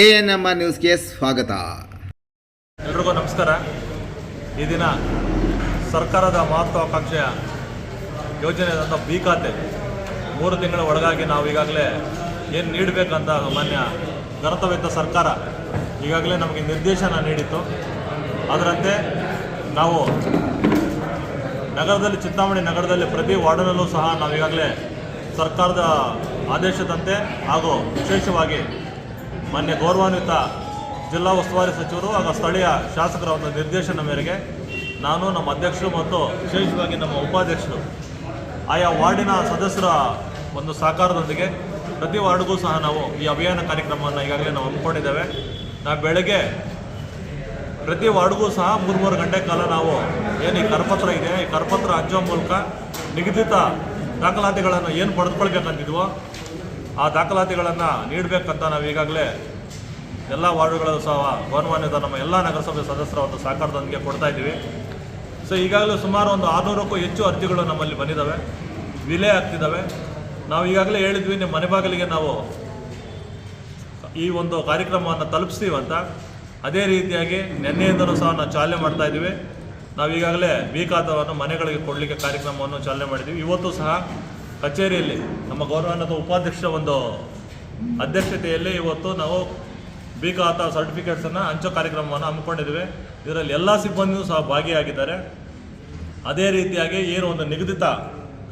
A N M R ನ್ಯೂಸ್ಗೆ ಸ್ವಾಗತ. ಎಲ್ರಿಗೂ ನಮಸ್ಕಾರ. ಈ ದಿನ ಸರ್ಕಾರದ ಮಹತ್ವಾಕಾಂಕ್ಷೆಯ ಯೋಜನೆಯಾದಂಥ ಬಿ ಖಾತೆ. ಮೂರು ತಿಂಗಳ ಒಳಗಾಗಿ ನಾವು ಈಗಾಗಲೇ ಏನು ನೀಡಬೇಕಂತ ಮಾನ್ಯ ಘನತವಿದ್ದ ಸರ್ಕಾರ ಈಗಾಗಲೇ ನಮಗೆ ನಿರ್ದೇಶನ ನೀಡಿತ್ತು. ಅದರಂತೆ ನಾವು ನಗರದಲ್ಲಿ, ಚಿಂತಾಮಣಿ ನಗರದಲ್ಲಿ ಪ್ರತಿ ವಾರ್ಡ್ನಲ್ಲೂ ಸಹ ನಾವು ಈಗಾಗಲೇ ಸರ್ಕಾರದ ಆದೇಶದಂತೆ ಹಾಗೂ ವಿಶೇಷವಾಗಿ ಮಾನ್ಯ ಗೌರವಾನ್ವಿತ ಜಿಲ್ಲಾ ಉಸ್ತುವಾರಿ ಸಚಿವರು ಹಾಗೂ ಸ್ಥಳೀಯ ಶಾಸಕರ ಒಂದು ನಿರ್ದೇಶನ ಮೇರೆಗೆ ನಾನು ನಮ್ಮ ಅಧ್ಯಕ್ಷರು ಮತ್ತು ವಿಶೇಷವಾಗಿ ನಮ್ಮ ಉಪಾಧ್ಯಕ್ಷರು, ಆಯಾ ವಾರ್ಡಿನ ಸದಸ್ಯರ ಒಂದು ಸಹಕಾರದೊಂದಿಗೆ ಪ್ರತಿ ವಾರ್ಡ್ಗೂ ಸಹ ನಾವು ಈ ಅಭಿಯಾನ ಕಾರ್ಯಕ್ರಮವನ್ನು ಈಗಾಗಲೇ ನಾವು ಹಮ್ಮಿಕೊಂಡಿದ್ದೇವೆ. ನಾವು ಬೆಳಗ್ಗೆ ಪ್ರತಿ ವಾರ್ಡ್ಗೂ ಸಹ ಮೂರು ಮೂರು ಗಂಟೆ ಕಾಲ ನಾವು ಏನು ಈ ಕರಪತ್ರ ಇದೆ, ಈ ಕರಪತ್ರ ಹಚ್ಚುವ ಮೂಲಕ ನಿಗದಿತ ದಾಖಲಾತಿಗಳನ್ನು ಏನು ಪಡೆದುಕೊಳ್ಬೇಕಂತಿದ್ವೋ ಆ ದಾಖಲಾತಿಗಳನ್ನು ನೀಡಬೇಕಂತ ನಾವು ಈಗಾಗಲೇ ಎಲ್ಲ ವಾರ್ಡ್ಗಳಲ್ಲೂ ಸಹ ಗೌರವಾನ್ವಿತ ನಮ್ಮ ಎಲ್ಲ ನಗರಸಭೆ ಸದಸ್ಯರ ಒಂದು ಸಹಕಾರದೊಂದಿಗೆ ಕೊಡ್ತಾ ಇದ್ದೀವಿ. ಸೊ ಈಗಾಗಲೇ ಸುಮಾರು ಒಂದು ಆರುನೂರಕ್ಕೂ ಹೆಚ್ಚು ಅರ್ಜಿಗಳು ನಮ್ಮಲ್ಲಿ ಬಂದಿದ್ದಾವೆ. ವಿಲೆ ಆಗ್ತಿದ್ದಾವೆ. ನಾವು ಈಗಾಗಲೇ ಹೇಳಿದ್ವಿ, ನಿಮ್ಮ ಮನೆ ಬಾಗಿಲಿಗೆ ನಾವು ಈ ಒಂದು ಕಾರ್ಯಕ್ರಮವನ್ನು ಅಂತ. ಅದೇ ರೀತಿಯಾಗಿ ನಿನ್ನೆಯಿಂದಲೂ ಸಹ ನಾವು ಚಾಲನೆ ಮಾಡ್ತಾ ಇದ್ದೀವಿ. ನಾವು ಈಗಾಗಲೇ ಬೇಕಾದವನ್ನು ಮನೆಗಳಿಗೆ ಕೊಡಲಿಕ್ಕೆ ಕಾರ್ಯಕ್ರಮವನ್ನು ಚಾಲನೆ ಮಾಡಿದ್ದೀವಿ. ಇವತ್ತು ಸಹ ಕಚೇರಿಯಲ್ಲಿ ನಮ್ಮ ಗೌರವಾನ್ವಿತ ಉಪಾಧ್ಯಕ್ಷ ಒಂದು ಅಧ್ಯಕ್ಷತೆಯಲ್ಲಿ ಇವತ್ತು ನಾವು ಬಿ ಖಾತಾ ಸರ್ಟಿಫಿಕೇಟ್ಸನ್ನು ಹಂಚೋ ಕಾರ್ಯಕ್ರಮವನ್ನು ಹಮ್ಮಿಕೊಂಡಿದ್ದೇವೆ ಇದರಲ್ಲಿ ಎಲ್ಲ ಸಿಬ್ಬಂದಿಯೂ ಸಹ ಭಾಗಿಯಾಗಿದ್ದಾರೆ. ಅದೇ ರೀತಿಯಾಗಿ ಏನು ಒಂದು ನಿಗದಿತ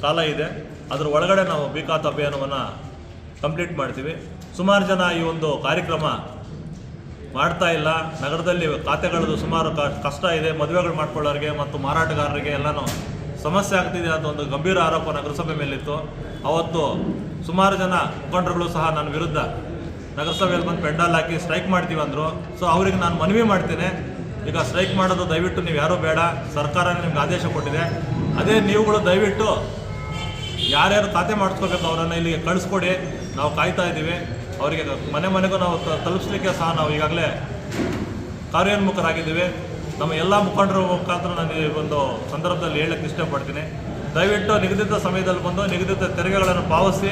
ಕಾಲ ಇದೆ. ಅದರ ಒಳಗಡೆ ನಾವು ಬೇಕಾತ ಅಭಿಯಾನವನ್ನು ಕಂಪ್ಲೀಟ್ ಮಾಡ್ತೀವಿ. ಸುಮಾರು ಜನ ಈ ಒಂದು ಕಾರ್ಯಕ್ರಮ ಮಾಡ್ತಾ ಇಲ್ಲ. ನಗರದಲ್ಲಿ ಖಾತೆಗಳದ್ದು ಸುಮಾರು ಕಷ್ಟ ಇದೆ. ಮದುವೆಗಳು ಮಾಡ್ಕೊಳ್ಳೋರಿಗೆ ಮತ್ತು ಮಾರಾಟಗಾರರಿಗೆ ಎಲ್ಲನೂ ಸಮಸ್ಯೆ ಆಗ್ತಿದೆ ಅಂತ ಒಂದು ಗಂಭೀರ ಆರೋಪ ನಗರಸಭೆ ಮೇಲಿತ್ತು. ಅವತ್ತು ಸುಮಾರು ಜನ ಮುಖಂಡರುಗಳು ಸಹ ನನ್ನ ವಿರುದ್ಧ ನಗರಸಭೆಯಲ್ಲಿ ಬಂದು ಪೆಂಡಾಲ್ ಹಾಕಿ ಸ್ಟ್ರೈಕ್ ಮಾಡ್ತೀವಿ ಅಂದರು. ಸೊ ಅವ್ರಿಗೆ ನಾನು ಮನವಿ ಮಾಡ್ತೇನೆ. ಈಗ ಸ್ಟ್ರೈಕ್ ಮಾಡೋದು ದಯವಿಟ್ಟು ನೀವು ಯಾರೂ ಬೇಡ. ಸರ್ಕಾರ ನಿಮ್ಗೆ ಆದೇಶ ಕೊಟ್ಟಿದೆ. ಅದೇ ನೀವುಗಳು ದಯವಿಟ್ಟು ಯಾರ್ಯಾರು ಖಾತೆ ಮಾಡಿಸ್ಕೋಬೇಕು ಅವರನ್ನು ಇಲ್ಲಿಗೆ ಕಳಿಸ್ಕೊಡಿ. ನಾವು ಕಾಯ್ತಾ ಇದ್ದೀವಿ. ಅವರಿಗೆ ಮನೆ ಮನೆಗೂ ನಾವು ತಲುಪಿಸ್ಲಿಕ್ಕೆ ಸಹ ನಾವು ಈಗಾಗಲೇ ಕಾರ್ಯೋನ್ಮುಖರಾಗಿದ್ದೀವಿ. ನಮ್ಮ ಎಲ್ಲ ಮುಖಂಡರ ಮುಖಾಂತರ ನಾನು ಈ ಒಂದು ಸಂದರ್ಭದಲ್ಲಿ ಹೇಳಕ್ಕೆ ಇಷ್ಟಪಡ್ತೀನಿ. ದಯವಿಟ್ಟು ನಿಗದಿತ ಸಮಯದಲ್ಲಿ ಬಂದು ನಿಗದಿತ ತೆರಿಗೆಗಳನ್ನು ಪಾವತಿಸಿ.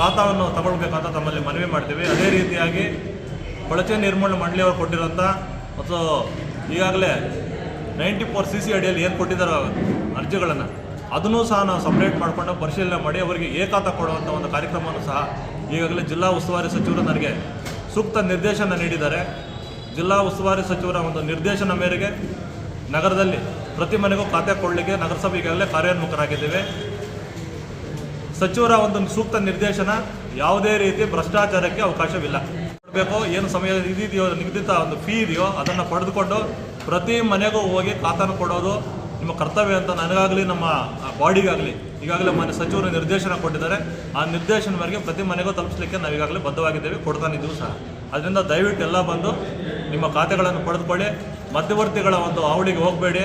ಖಾತಾವನ್ನು ತಗೊಳ್ಬೇಕಂತ ತಮ್ಮಲ್ಲಿ ಮನವಿ ಮಾಡ್ತೀವಿ. ಅದೇ ರೀತಿಯಾಗಿ ಕೊಳಚೆ ನಿರ್ಮೂಲನೆ ಮಂಡಳಿಯವರು ಕೊಟ್ಟಿರುವಂಥ ಮತ್ತು ಈಗಾಗಲೇ ನೈಂಟಿ ಫೋರ್ ಸಿ ಸಿ ಅಡಿಯಲ್ಲಿ ಏನು ಕೊಟ್ಟಿದ್ದಾರೋ ಅರ್ಜಿಗಳನ್ನು, ಅದನ್ನೂ ಸಹ ನಾವು ಸಪ್ರೇಟ್ ಮಾಡಿಕೊಂಡು ಪರಿಶೀಲನೆ ಮಾಡಿ ಅವರಿಗೆ ಏಕಾತ ಕೊಡುವಂಥ ಒಂದು ಕಾರ್ಯಕ್ರಮವನ್ನು ಸಹ ಈಗಾಗಲೇ ಜಿಲ್ಲಾ ಉಸ್ತುವಾರಿ ಸಚಿವರು ನನಗೆ ಸೂಕ್ತ ನಿರ್ದೇಶನ ನೀಡಿದ್ದಾರೆ. ಜಿಲ್ಲಾ ಉಸ್ತುವಾರಿ ಸಚಿವರ ಒಂದು ನಿರ್ದೇಶನ ಮೇರೆಗೆ ನಗರದಲ್ಲಿ ಪ್ರತಿ ಮನೆಗೂ ಖಾತೆ ಕೊಡಲಿಕ್ಕೆ ನಗರಸಭೆ ಈಗಾಗಲೇ ಕಾರ್ಯೋನ್ಮುಖರಾಗಿದ್ದೇವೆ. ಸಚಿವರ ಒಂದು ಸೂಕ್ತ ನಿರ್ದೇಶನ ಯಾವುದೇ ರೀತಿ ಭ್ರಷ್ಟಾಚಾರಕ್ಕೆ ಅವಕಾಶವಿಲ್ಲ. ಕೊಡಬೇಕು ಏನು ಸಮಯ ಇದೆಯೋ ನಿಗದಿತ ಒಂದು ಫೀ ಇದೆಯೋ, ಅದನ್ನು ಪಡೆದುಕೊಂಡು ಪ್ರತಿ ಮನೆಗೂ ಹೋಗಿ ಖಾತನ ಕೊಡೋದು ನಿಮ್ಮ ಕರ್ತವ್ಯ ಅಂತ ನನಗಾಗಲಿ, ನಮ್ಮ ಬಾಡಿಗಾಗಲಿ. ಈಗಾಗಲೇ ಮನೆ ಸಚಿವರು ನಿರ್ದೇಶನ ಕೊಟ್ಟಿದ್ದಾರೆ. ಆ ನಿರ್ದೇಶನ ಮೇರೆಗೆ ಪ್ರತಿ ಮನೆಗೂ ತಲುಪಿಸಲಿಕ್ಕೆ ನಾವು ಈಗಾಗಲೇ ಬದ್ಧವಾಗಿದ್ದೇವೆ ಕೊಡ್ತಾನಿದ್ದೀವಿ ಸಹ. ಅದರಿಂದ ದಯವಿಟ್ಟು ಎಲ್ಲ ಬಂದು ನಿಮ್ಮ ಖಾತೆಗಳನ್ನು ಪಡೆದುಕೊಳ್ಳಿ. ಮಧ್ಯವರ್ತಿಗಳ ಒಂದು ಅವಳಿಗೆ ಹೋಗಬೇಡಿ.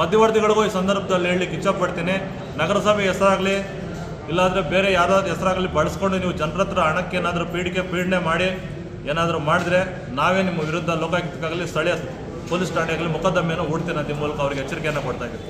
ಮಧ್ಯವರ್ತಿಗಳಿಗೂ ಈ ಸಂದರ್ಭದಲ್ಲಿ ಹೇಳಲಿಕ್ಕೆ ಇಚ್ಛಪಡ್ತೀನಿ. ನಗರಸಭೆ ಹೆಸರಾಗಲಿ ಇಲ್ಲಾಂದರೆ ಬೇರೆ ಯಾವುದಾದ್ರು ಹೆಸರಾಗಲಿ ಬಳಸ್ಕೊಂಡು ನೀವು ಜನರ ಹತ್ರ ಹಣಕ್ಕೆ ಏನಾದರೂ ಪೀಡಿಕೆ, ಪೀಡನೆ ಮಾಡಿ ಏನಾದರೂ ಮಾಡಿದ್ರೆ ನಾವೇ ನಿಮ್ಮ ವಿರುದ್ಧ ಲೋಕಾಯುಕ್ತಕ್ಕಾಗಲಿ ಸ್ಥಳೀಯ ಪೊಲೀಸ್ ಠಾಣೆಯಾಗಲಿ ಮೊಕದ್ದಮೆಯನ್ನು ಹೂಡ್ತೀನಿ ಈ ಮೂಲಕ ಅವರಿಗೆ ಎಚ್ಚರಿಕೆಯನ್ನು ಕೊಡ್ತಾ ಇದ್ದೀವಿ.